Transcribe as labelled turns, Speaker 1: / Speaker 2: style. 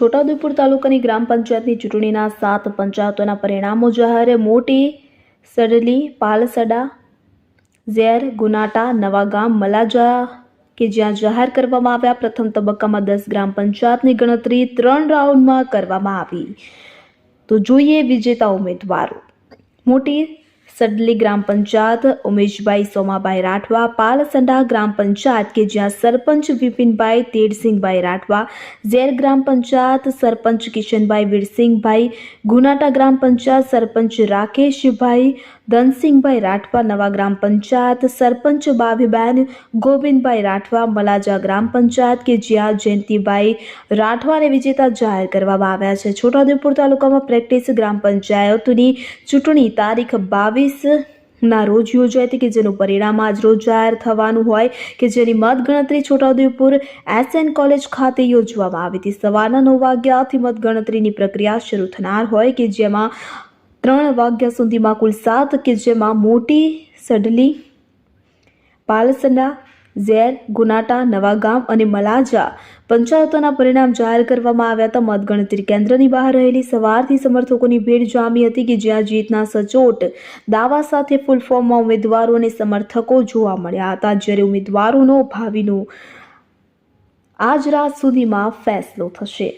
Speaker 1: છોટાઉદેપુર તાલુકાની ગ્રામ પંચાયતની ચૂંટણીના સાત પંચાયતોના પરિણામો જાહેર. મોટી સડલી, પાલસડા, ઝેર, ગુનાટા, નવાગામ, મલાજા કે જ્યાં જાહેર કરવામાં આવ્યા. પ્રથમ તબક્કામાં દસ ગ્રામ પંચાયતની ગણતરી ત્રણ રાઉન્ડમાં કરવામાં આવી. તો જોઈએ વિજેતા ઉમેદવારો. મોટી સડલી ગ્રામ પંચાયત, ઉમેશભાઈ સોમાભાઈ રાઠવા, પાલસંડા ગ્રામ પંચાયત કે જ્યાં સરપંચ વિપિનભાઈ તેડસિંહભાઈ રાઠવા, ઝેર ગ્રામ પંચાયત સરપંચ કિશનભાઈ વીરસિંહભાઈ, ગુનાટા ગ્રામ પંચાયત સરપંચ રાકેશભાઈ ધનસિંહભાઈ રાઠવા નવા ગ્રામ પંચાયત, સરપંચ બાવીબેન, ગોવિંદભાઈ રાઠવા, મલાજા ગ્રામ પંચાયત કે જ્યાં જયંતિભાઈ રાઠવાને વિજેતા જાહેર કરવામાં આવ્યા છે. છોટાઉદેપુર તાલુકામાં પ્રેક્ટિસ ગ્રામ પંચાયતોની ચૂંટણી તારીખ બાવીસ ના રોજ યોજાઈ હતી કે જેનું પરિણામ આજ રોજ જાહેર થવાનું હોય કે જેની મતગણતરી છોટાઉદેપુર એસએન કોલેજ ખાતે યોજવામાં આવી હતી. સવારના નવ વાગ્યાથી મતગણતરીની પ્રક્રિયા શરૂ થનાર હોય કે જેમાં ત્રણ વાગ્યા સુધીમાં કુલ સાત કે જેમાં મોટી સડલી, પાલસંડા, ઝેર, ગુનાટા નવાગામ અને મલાજા પંચાયતોના પરિણામ જાહેર કરવામાં આવ્યા હતા. મતગણતરી કેન્દ્રની બહાર રહેલી સવારથી સમર્થકોની ભીડ જામી હતી કે જ્યાં જીતના સચોટ દાવા સાથે ફૂલ ફોર્મમાં ઉમેદવારો અને સમર્થકો જોવા મળ્યા હતા. જ્યારે ઉમેદવારોનો ભાવિનો આજ રાત સુધીમાં ફેસલો થશે.